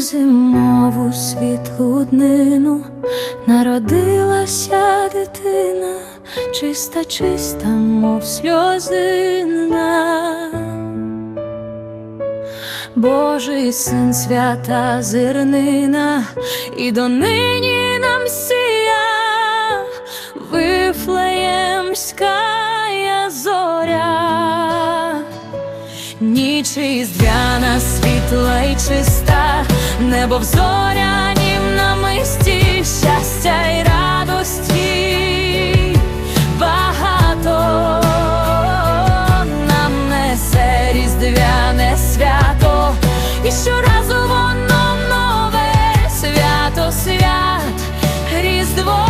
зимову світлу днину народилася дитина, чиста, чиста, мов сльозина. Божий син свята зернина, і донині нам сія вифлеємська ніч Іздвяна, світла і чиста, небо в зорянім на мисті, щастя й радості. Багато нам несе різдвяне свято, і щоразу воно нове свято свят. Різдво.